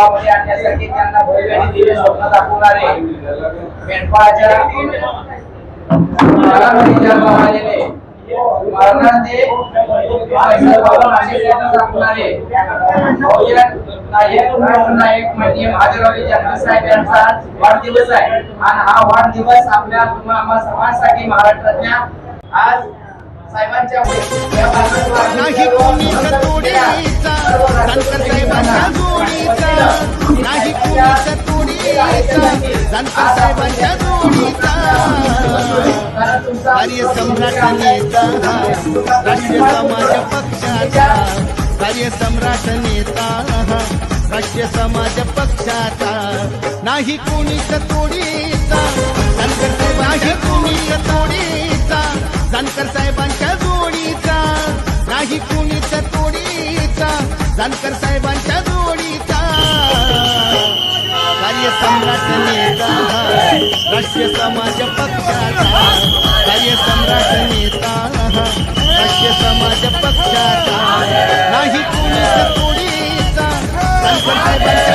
मध्ये आणण्यासाठी त्यांना भव्य आणि दिव्य स्वप्न दाखवणारे मेंढपाळाच्या घरामध्ये जन्माला आलेले मरणाचे सर्व असे स्वप्न दाखवणारे भव्य नायक नायक म्हणजे महादेवराव जन्मसाहेब यांचा वाढदिवस आहे. आणि हा वाढदिवस आपल्या सर्वांसाठी महाराष्ट्रातल्या आज साहेबांच्या नाही कोणीच जानकर साहेबांच्या जोडीचा कार्य सम्राट नेता राष्ट्रीय समाज पक्षाचा कार्य सम्राट नेता राष्ट्रीय समाज पक्षाचा नाही कोणीच तोडीचा. जानकर साहेब नाही कोणीच तोडीचा जानकर साहेबांच्या जोडीचा नाही कोणीच तोडीचा जानकर साहेबांच्या कार्य सम्राट नेता राष्ट्रीय समाज पक्षाचा कार्य सम्राट नेता राष्ट्रीय समाज पक्षाचा नाही कोणी तोडीचा जानकर